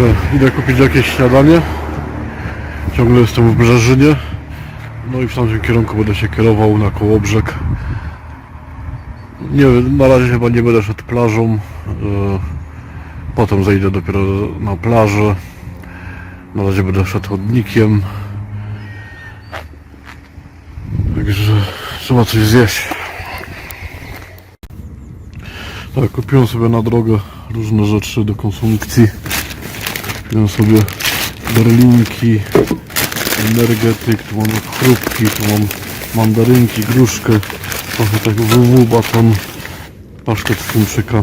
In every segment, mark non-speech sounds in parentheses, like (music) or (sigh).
E, Idę kupić jakieś śniadanie. Ciągle jestem w Brzeżynie. No i w tamtym kierunku będę się kierował na Kołobrzeg. Nie na razie chyba nie będę szedł plażą. E, Potem zejdę dopiero na plażę. Na razie będę szedł chodnikiem. Także trzeba coś zjeść. Tak, kupiłem sobie na drogę różne rzeczy do konsumpcji. Kupiłem sobie berlinki, energetyk, tu mam chrupki, tu mam mandarynki, gruszkę, trochę tak WW baton, pasztet z tymczyka.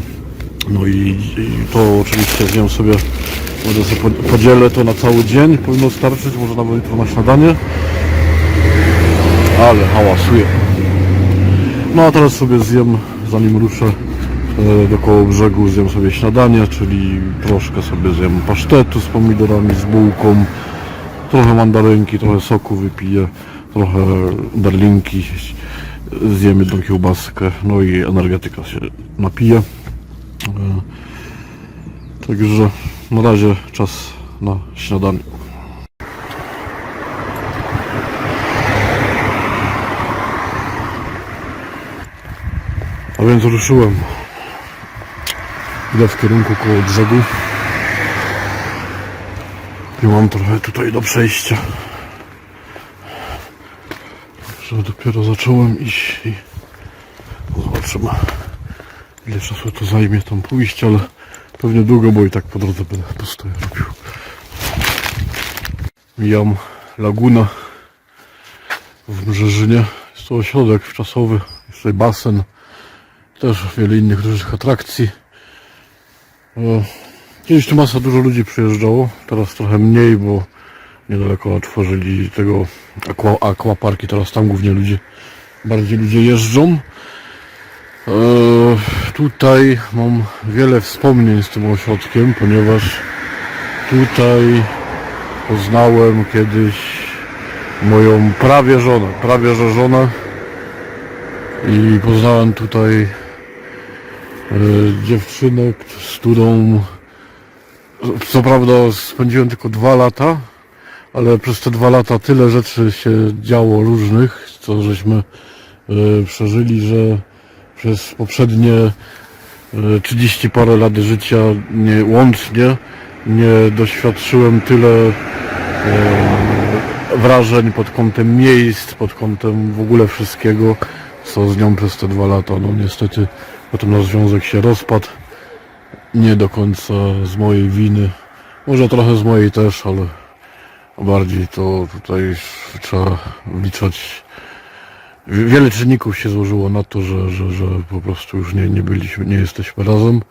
No i, i to oczywiście zjem sobie, może sobie po- podzielę to na cały dzień, powinno starczyć, może nawet jutro na śniadanie. Ale hałasuje. No a teraz sobie zjem, zanim ruszę do koło brzegu, zjem sobie śniadanie, czyli troszkę sobie zjem pasztetu z pomidorami, z bułką, trochę mandarynki, trochę soku wypiję, trochę berlinki, zjem jedną kiełbaskę, no i energetyka się napiję. E, Także na razie czas na śniadanie. A więc ruszyłem. Idę w kierunku koło brzegu. I mam trochę tutaj do przejścia. Że dopiero zacząłem iść i zobaczymy ile czasu to zajmie tam pójść, ale pewnie długo, bo i tak po drodze będę postoję robił. Mijam lagunę w Brzeżynie. Jest to ośrodek wczasowy, jest tutaj basen, też wiele innych różnych atrakcji. E, Kiedyś tu masa dużo ludzi przyjeżdżało, teraz trochę mniej, bo niedaleko otworzyli tego aqua, aquaparki, teraz tam głównie ludzie, bardziej ludzie jeżdżą. E, tutaj mam wiele wspomnień z tym ośrodkiem, ponieważ tutaj poznałem kiedyś moją prawie żonę, prawie że żonę i poznałem tutaj e, dziewczynę, z którą co prawda spędziłem tylko dwa lata, ale przez te dwa lata tyle rzeczy się działo różnych, co żeśmy e, przeżyli, że przez poprzednie e, 30 parę lat życia nie, łącznie nie doświadczyłem tyle e, wrażeń pod kątem miejsc, pod kątem w ogóle wszystkiego, co z nią przez te dwa lata. No niestety potem nasz związek się rozpadł. Nie do końca z mojej winy. Może trochę z mojej też, ale bardziej to tutaj trzeba wliczać wiele czynników się złożyło na to, że, że, że po prostu już nie, nie byliśmy, nie jesteśmy razem.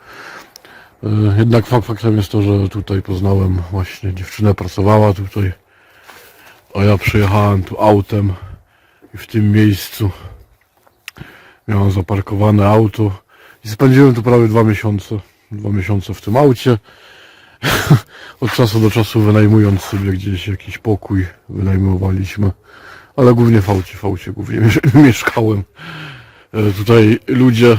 E, Jednak fakt, faktem jest to, że tutaj poznałem właśnie dziewczynę, pracowała tutaj, a ja przyjechałem tu autem i w tym miejscu miałem zaparkowane auto i spędziłem tu prawie dwa miesiące, dwa miesiące w tym aucie. (laughs) Od czasu do czasu wynajmując sobie gdzieś jakiś pokój, wynajmowaliśmy, ale głównie w aucie, w aucie głównie miesz- (laughs) mieszkałem. E, Tutaj ludzie,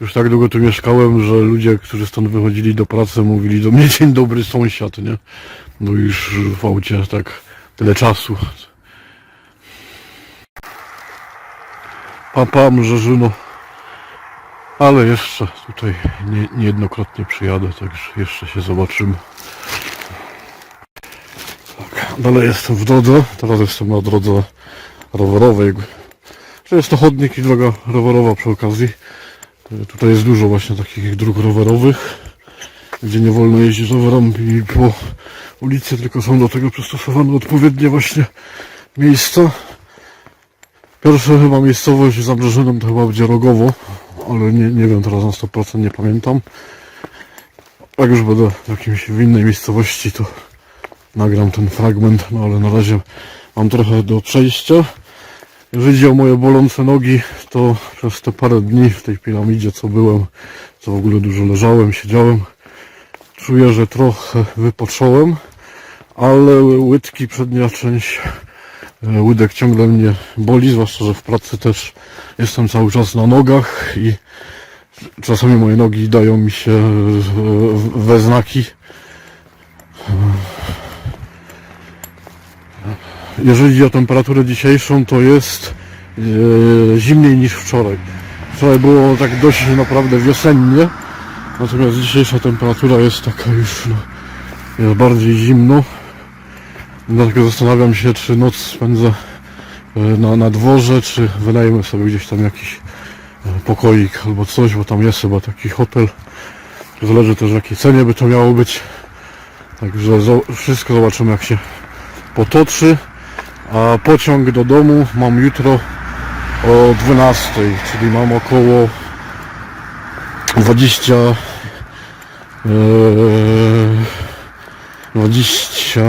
już tak długo tu mieszkałem, że ludzie, którzy stąd wychodzili do pracy, mówili do mnie dzień dobry sąsiad, nie? No już w aucie tak tyle czasu. Papa, Mrzeżyno. Ale jeszcze tutaj nie, niejednokrotnie przyjadę, także jeszcze się zobaczymy. Tak, dalej jestem w drodze, teraz jestem na drodze rowerowej. Że jest to chodnik i droga rowerowa przy okazji. E, Tutaj jest dużo właśnie takich dróg rowerowych, gdzie nie wolno jeździć rowerami po ulicy, tylko są do tego przystosowane odpowiednie właśnie miejsca. Pierwsza chyba miejscowość Brzeżynem to chyba będzie Rogowo, ale nie, nie wiem teraz na 100% nie pamiętam. Jak już będę w jakimś w innej miejscowości, to nagram ten fragment, no ale na razie mam trochę do przejścia. Jeżeli chodzi o moje bolące nogi, to przez te parę dni w tej piramidzie, co byłem, co w ogóle dużo leżałem, siedziałem, czuję, że trochę wypocząłem, ale łydki, przednia część Łydek ciągle mnie boli, zwłaszcza, że w pracy też jestem cały czas na nogach i czasami moje nogi dają mi się e, we znaki. Jeżeli chodzi o temperaturę dzisiejszą, to jest e, zimniej niż wczoraj. Wczoraj było tak dość naprawdę wiosennie, natomiast dzisiejsza temperatura jest taka już no, jest bardziej zimno. Dlatego zastanawiam się, czy noc spędzę e, na, na dworze, czy wynajmę sobie gdzieś tam jakiś e, pokoik albo coś, bo tam jest chyba taki hotel. Zależy też w jakiej cenie by to miało być. Także wszystko zobaczymy jak się potoczy. A pociąg do domu mam jutro o 12, czyli mam około 20 e, 20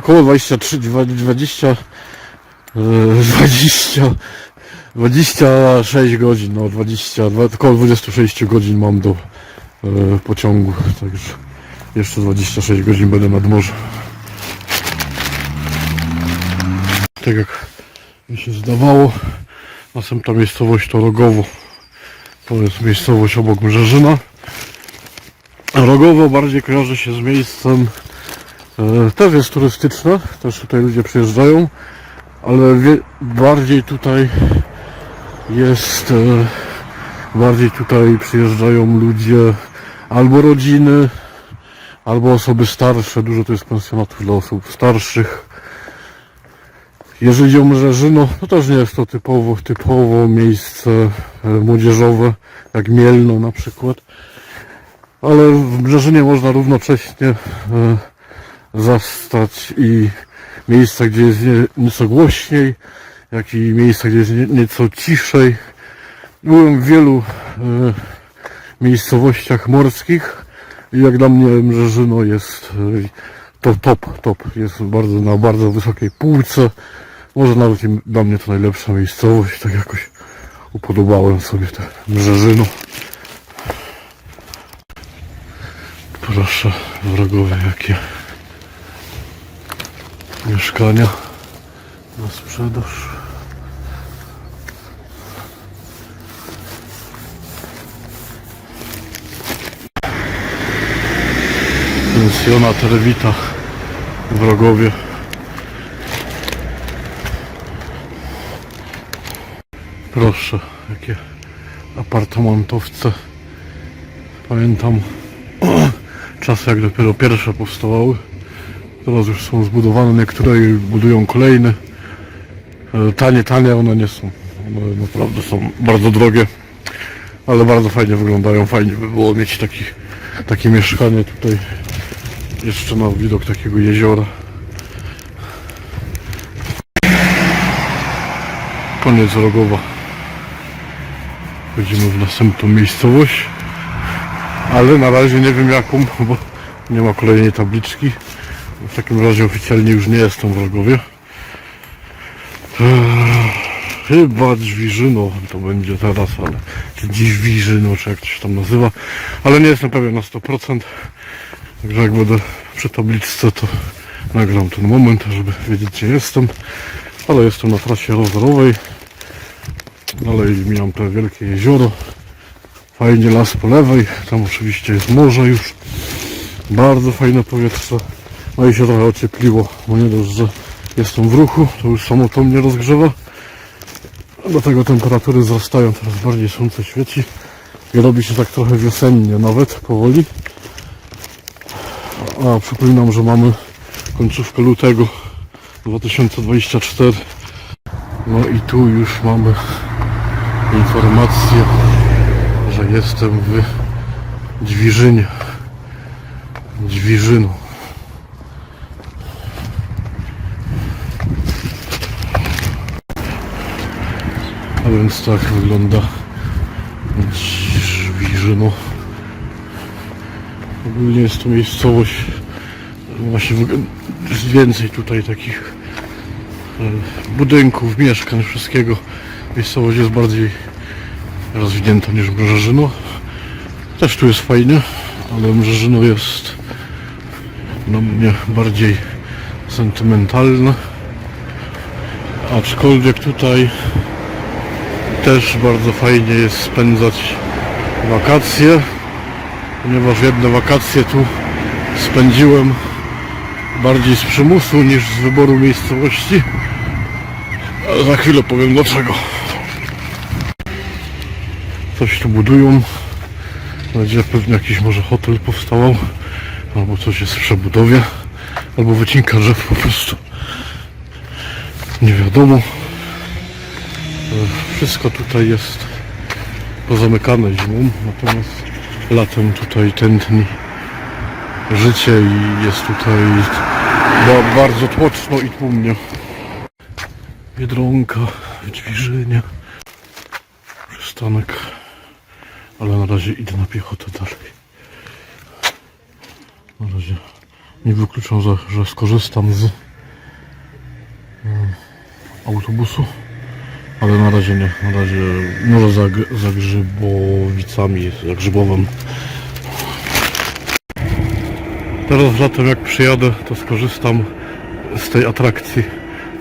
około 23 20 e, 20 26 godzin, no 20, dwa- około 26 godzin mam do e, pociągu, także jeszcze 26 godzin będę nad morzem. Tak jak mi się zdawało, następna miejscowość to Rogowo. To jest miejscowość obok Mrzeżyna. Rogowo bardziej kojarzy się z miejscem, też jest turystyczne, też tutaj ludzie przyjeżdżają, ale bardziej tutaj jest, e, bardziej tutaj przyjeżdżają ludzie albo rodziny, albo osoby starsze, dużo to jest pensjonatów dla osób starszych. Jeżeli chodzi o Mrzeżyno, to też nie jest to typowo, typowo miejsce e, młodzieżowe, jak Mielno na przykład. Ale w Mrzeżynie można równocześnie e, zastać i miejsca, gdzie jest nie, nieco głośniej, jak i miejsca, gdzie jest nie, nieco ciszej. Byłem w wielu e, miejscowościach morskich i jak dla mnie Mrzeżyno jest e, to top, top. Jest bardzo na bardzo wysokiej półce. Może nawet dla mnie to najlepsza miejscowość, tak jakoś upodobałem sobie te Mrzeżyno. Proszę, wrogowie, jakie mieszkania na sprzedaż. Pensjonat Rewita w Rogowie. Proszę, jakie apartamentowce. Pamiętam czasy, jak dopiero pierwsze powstawały. Teraz już są zbudowane niektóre i budują kolejne. Tanie, tanie one nie są. One naprawdę są bardzo drogie, ale bardzo fajnie wyglądają. Fajnie by było mieć taki, takie mieszkanie tutaj jeszcze na widok takiego jeziora. Koniec Rogowa. Wchodzimy w następną miejscowość. Ale na razie nie wiem jaką, bo nie ma kolejnej tabliczki. W takim razie oficjalnie już nie jestem w Rogowie. Eee, Chyba Drzwiżyno to będzie teraz, ale czy Dziwiżyno, czy jak to się tam nazywa. Ale nie jestem pewien na 100%. Także jak będę przy tabliczce, to nagram ten moment, żeby wiedzieć gdzie jestem. Ale jestem na trasie rowerowej. Dalej mijam to wielkie jezioro. Fajnie las po lewej. Tam oczywiście jest morze już. Bardzo fajne powietrze. No i się trochę ociepliło, bo nie dość, że jestem w ruchu, to już samo to mnie rozgrzewa. Dlatego temperatury wzrastają, coraz bardziej słońce świeci. I robi się tak trochę wiosennie nawet, powoli. A przypominam, że mamy końcówkę lutego 2024. No i tu już mamy informację, że jestem w Dźwiżynie. Dźwiżynu. A więc tak wygląda Dźwiżyno. Ogólnie jest to miejscowość właśnie jest więcej tutaj takich e, budynków, mieszkań, wszystkiego. Miejscowość jest bardziej rozwinięta niż Mrzeżyno. Też tu jest fajnie, ale Mrzeżyno jest dla mnie bardziej sentymentalne. Aczkolwiek tutaj też bardzo fajnie jest spędzać wakacje, ponieważ jedne wakacje tu spędziłem bardziej z przymusu niż z wyboru miejscowości. Ale za chwilę powiem dlaczego. Coś tu budują. Będzie pewnie jakiś może hotel powstawał. Albo coś jest w przebudowie. Albo wycinka drzew po prostu. Nie wiadomo. E, Wszystko tutaj jest pozamykane zimą, natomiast latem tutaj tętni życie i jest tutaj ba- bardzo tłoczno i tłumnie. Biedronka, Dźwiżynia, przystanek, ale na razie idę na piechotę dalej. Na razie nie wykluczam, że, skorzystam z mm, autobusu, ale na razie nie. Na razie może za, za Grzybowicami, za Grzybowem. Teraz latem jak przyjadę, to skorzystam z tej atrakcji.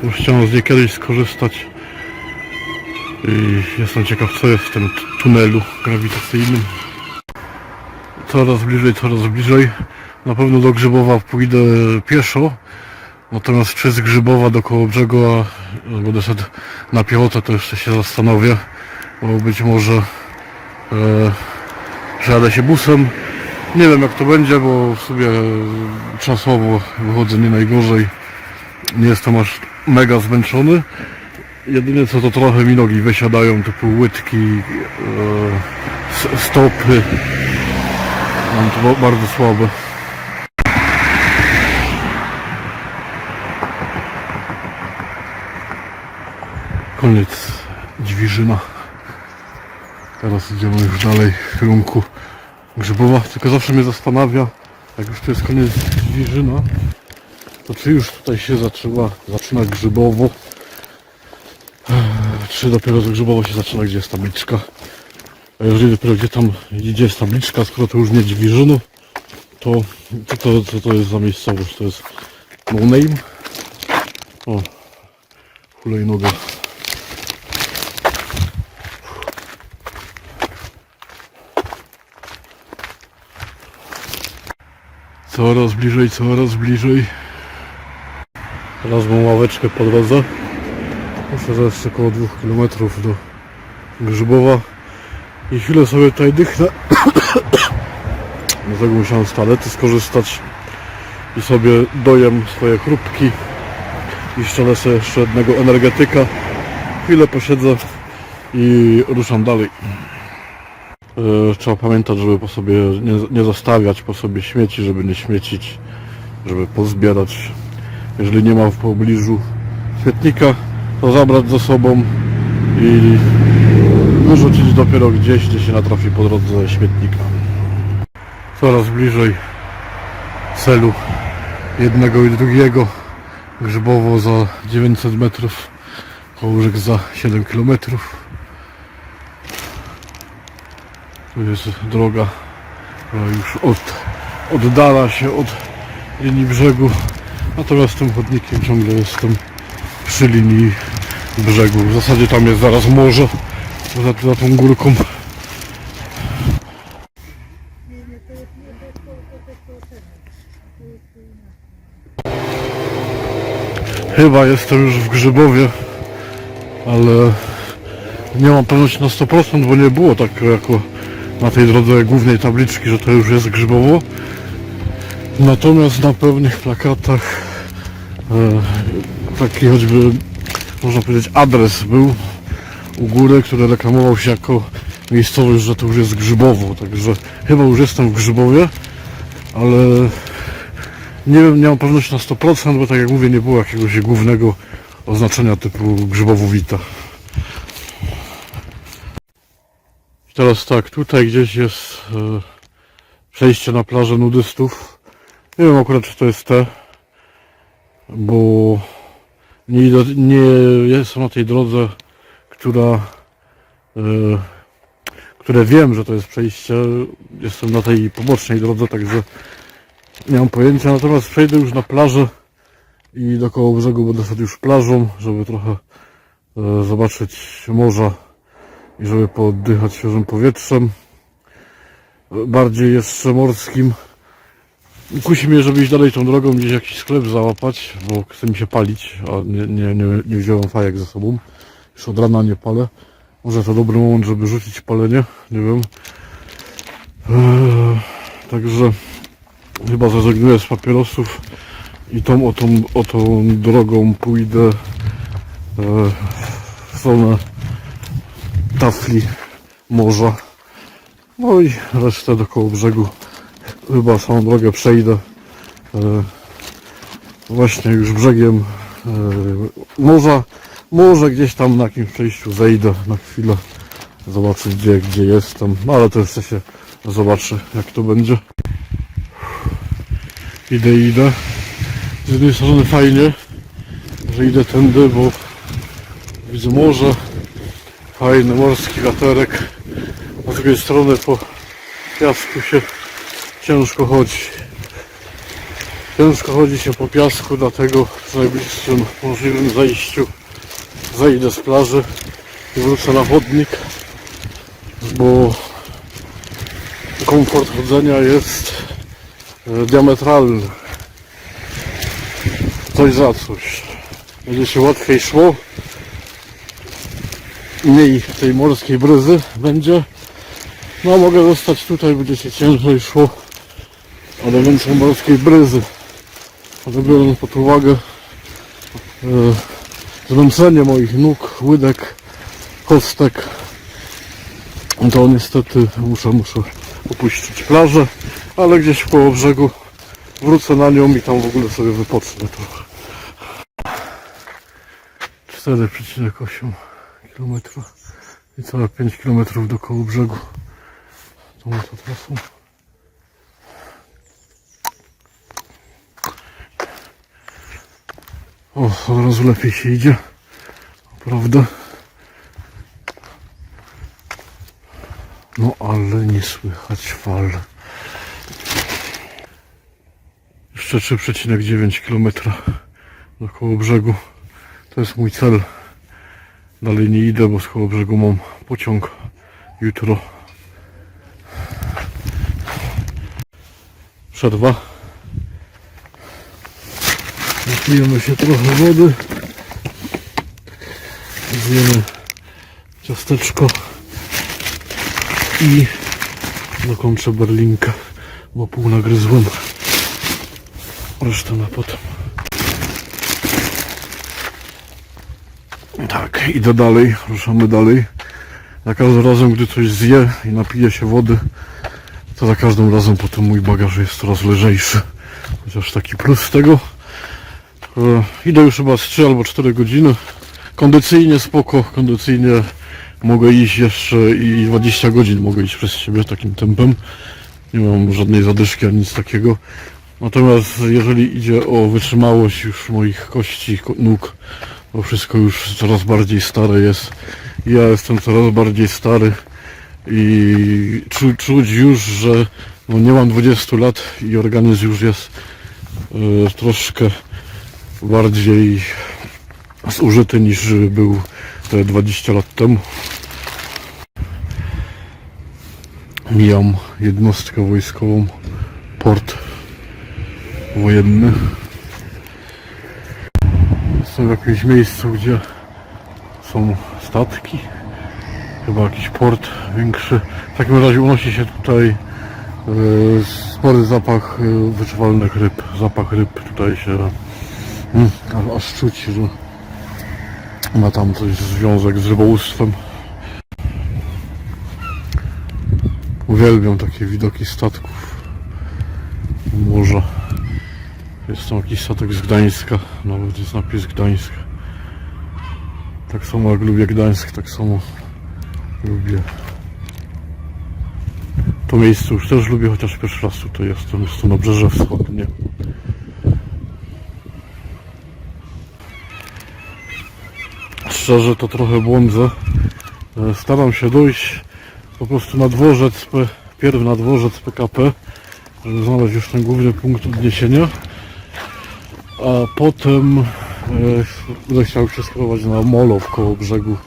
Już chciałem z niej kiedyś skorzystać. I jestem ciekaw, co jest w tym tunelu grawitacyjnym. Coraz bliżej, coraz bliżej. Na pewno do Grzybowa pójdę pieszo. Natomiast czy z Grzybowa do Kołobrzegu, a będę szedł na piechotę, to jeszcze się zastanowię. Bo być może e, przejadę się busem. Nie wiem jak to będzie, bo w sobie czasowo wychodzę nie najgorzej. Nie jestem aż mega zmęczony. Jedynie co to trochę mi nogi wysiadają, typu łydki, e, stopy. Mam to ba- bardzo słabe. Koniec Dźwiżyna. Teraz idziemy już dalej w kierunku Grzybowa. Tylko zawsze mnie zastanawia, jak już to jest koniec Dźwiżyna, to czy już tutaj się zaczęła, zaczyna Grzybowo, czy dopiero z Grzybowo się zaczyna, gdzie jest tabliczka. A jeżeli dopiero gdzie tam, gdzie jest tabliczka, skoro to już nie Dźwiżyno, to co to, co to jest za miejscowość? To jest no name. O, hulajnoga. Coraz bliżej, coraz bliżej. Teraz mam ławeczkę po drodze. Że jeszcze około 2 km do Grzybowa. I chwilę sobie tutaj dychnę. (coughs) Dlatego musiałem z toalety skorzystać. I sobie dojem swoje chrupki. I szczelę sobie jeszcze jednego energetyka. Chwilę posiedzę i ruszam dalej. E, Trzeba pamiętać, żeby po sobie nie, nie zostawiać po sobie śmieci, żeby nie śmiecić, żeby pozbierać. Jeżeli nie ma w pobliżu śmietnika, to zabrać ze sobą i wyrzucić dopiero gdzieś, gdzie się natrafi po drodze śmietnika. Coraz bliżej celu jednego i drugiego. Grzybowo za 900 metrów, Kołżyk za 7 kilometrów. Tu jest droga, która już od, oddala się od linii brzegu. Natomiast tym chodnikiem ciągle jestem przy linii brzegu. W zasadzie tam jest zaraz morze za, za tą górką. Chyba jestem już w Grzybowie, ale nie mam pewności na 100%, bo nie było tak jako na tej drodze głównej tabliczki, że to już jest Grzybowo. Natomiast na pewnych plakatach e, taki choćby, można powiedzieć, adres był u góry, który reklamował się jako miejscowość, że to już jest Grzybowo. Także chyba już jestem w Grzybowie, ale nie wiem, nie mam pewności na 100%, bo tak jak mówię, nie było jakiegoś głównego oznaczenia typu Grzybowowita. I Teraz tak, tutaj gdzieś jest e, przejście na plażę nudystów. Nie wiem akurat czy to jest te, bo nie, nie jestem na tej drodze, która, e, które wiem, że to jest przejście. Jestem na tej pobocznej drodze, także nie mam pojęcia. Natomiast przejdę już na plażę i dookoła brzegu będę szedł już plażą, żeby trochę e, zobaczyć morza i żeby pooddychać świeżym powietrzem. Bardziej jeszcze morskim. Kusi mnie, żeby iść dalej tą drogą, gdzieś jakiś sklep załapać, bo chce mi się palić, a nie, nie, nie, nie wziąłem fajek ze sobą. Już od rana nie palę. Może to dobry moment, żeby rzucić palenie, nie wiem. Eee, także chyba zrezygnuję z papierosów i tą o tą, o tą drogą pójdę e, w stronę tafli morza. No i resztę do koło brzegu. Chyba samą drogę przejdę. E, właśnie już brzegiem e, morza. Może gdzieś tam na jakimś przejściu zejdę na chwilę. Zobaczyć gdzie, gdzie jestem. No ale to jeszcze się zobaczy jak to będzie. Idę, idę. Z jednej strony fajnie, że idę tędy, bo widzę morze. Fajny morski wiaterek. Z drugiej strony po piasku się ciężko chodzi. Ciężko chodzi się po piasku, dlatego przy najbliższym możliwym zajściu zejdę z plaży i wrócę na chodnik, bo komfort chodzenia jest e, diametralny. Coś za coś. Będzie się łatwiej szło. Mniej tej morskiej bryzy będzie. No mogę zostać tutaj, będzie się ciężej szło, ale więcej morskiej bryzy. Ale biorąc pod uwagę zmęczenie moich nóg, łydek, kostek, to niestety muszę, muszę opuścić plażę, ale gdzieś koło brzegu wrócę na nią i tam w ogóle sobie wypocznę trochę. 4,8 km i całe 5 km do koło brzegu. Tą to trasą. O, od razu lepiej się idzie. Prawda? No ale nie słychać fal. Jeszcze 3,9 km do koło brzegu. To jest mój cel. Dalej nie idę, bo z brzegu mam pociąg jutro. Przerwa. Napijemy się trochę wody. Zjemy ciasteczko i dokończę berlinkę, bo pół nagryzłem. Resztę na potem. Tak, idę dalej, ruszamy dalej. Za każdym razem, gdy coś zje i napije się wody, to za każdym razem potem mój bagaż jest coraz lżejszy. Chociaż taki plus tego. E, idę już chyba z 3 albo 4 godziny. Kondycyjnie spoko, kondycyjnie mogę iść jeszcze i 20 godzin mogę iść przez siebie takim tempem. Nie mam żadnej zadyszki ani nic takiego. Natomiast jeżeli idzie o wytrzymałość już moich kości, ko- nóg, to wszystko już coraz bardziej stare jest. Ja jestem coraz bardziej stary i czu, czuć już, że no nie mam 20 lat i organizm już jest e, troszkę bardziej zużyty niż był te 20 lat temu. Mijam jednostkę wojskową, port wojenny. W jakimś miejscu, gdzie są statki. Chyba jakiś port większy. W takim razie unosi się tutaj e, spory zapach e, wyczuwalnych ryb. Zapach ryb tutaj się aż- aż czuć, że ma tam coś związek z rybołówstwem. Uwielbiam takie widoki statków morza. Jest tam jakiś statek z Gdańska, nawet jest napis Gdańsk. Tak samo jak lubię Gdańsk, tak samo lubię to miejsce już też lubię, chociaż pierwszy raz tutaj jestem, jest to na Brzeże Wschodnie. Szczerze to trochę błądzę. E, Staram się dojść po prostu na dworzec, pierw na dworzec PKP, żeby znaleźć już ten główny punkt odniesienia. A potem e, będę chciał się skierować na Molo w koło brzegu,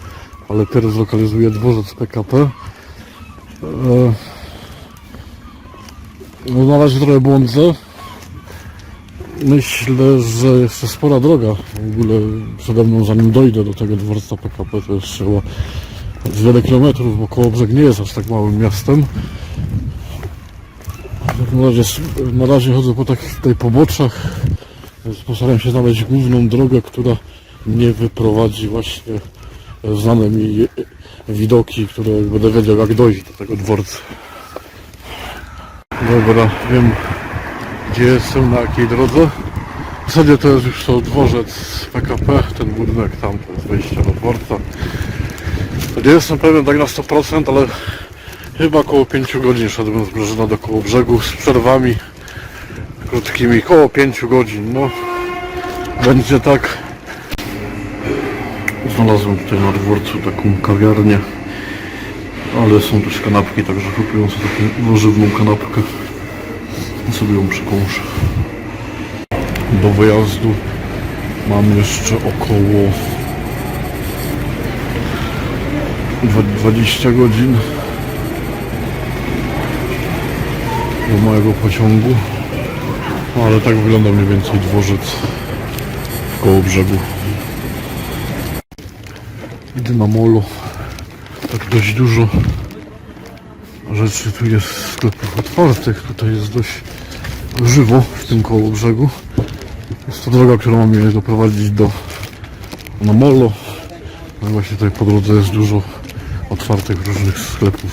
ale teraz zlokalizuję dworzec PKP. E, no na razie trochę błądzę, Myślę, że jeszcze spora droga w ogóle przede mną, zanim dojdę do tego dworca PKP, to jeszcze chyba wiele kilometrów, bo Kołobrzeg nie jest aż tak małym miastem. Na, razie, na razie chodzę po takich tutaj poboczach, postaram się znaleźć główną drogę, która mnie wyprowadzi właśnie w znane mi widoki, które będę wiedział jak dojść do tego dworca. Dobra, wiem gdzie jestem, na jakiej drodze. W zasadzie to jest już to dworzec PKP, ten budynek tam, to jest wejście do dworca. Nie jestem pewien tak na 100%, ale chyba około 5 godzin szedłem z Brzeżyna do koło brzegu z przerwami krótkimi, około 5 godzin, no. Będzie tak. Znalazłem tutaj na dworcu taką kawiarnię, ale są też kanapki, także kupiłem sobie taką warzywną kanapkę i sobie ją przekąszę. Do wyjazdu mam jeszcze około dwa- 20 godzin do mojego pociągu. No, ale tak wygląda mniej więcej dworzec koło brzegu. Idę na molo. Tak dość dużo rzeczy tu jest sklepów otwartych. Tutaj jest dość żywo w tym koło brzegu. Jest to droga, którą mam mnie doprowadzić do na molo. No właśnie tutaj po drodze jest dużo otwartych różnych sklepów.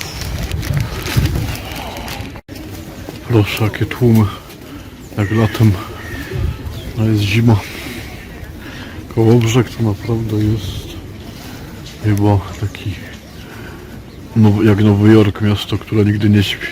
Proszę, jakie tłumy. Jak latem. No jest zima. Kołobrzeg to naprawdę jest chyba taki Nowy, jak Nowy Jork, miasto, które nigdy nie śpi.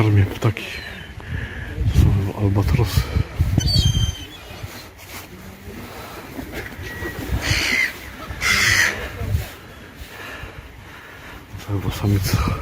Na karmie ptaki. To są albatrosy. Chyba samica.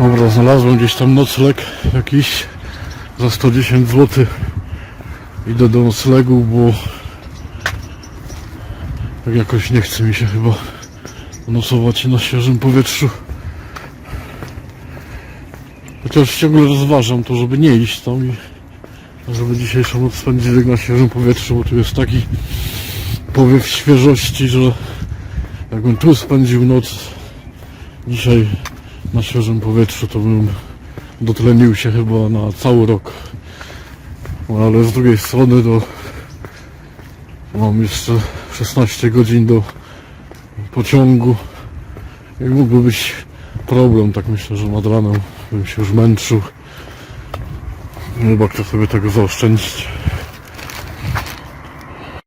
Dobra, znalazłem gdzieś tam nocleg jakiś za 110 zł. Idę do noclegu, bo tak jakoś nie chce mi się chyba nocować na świeżym powietrzu. Chociaż ciągle rozważam to, żeby nie iść tam i żeby dzisiejszą noc spędzić tak na świeżym powietrzu, bo tu jest taki powiew świeżości, że jakbym tu spędził noc dzisiaj na świeżym powietrzu, to bym dotlenił się chyba na cały rok. No, ale z drugiej strony to mam jeszcze 16 godzin do pociągu i mógłby być problem, tak myślę, że nad ranem bym się już męczył. Chyba chcę sobie tego zaoszczędzić.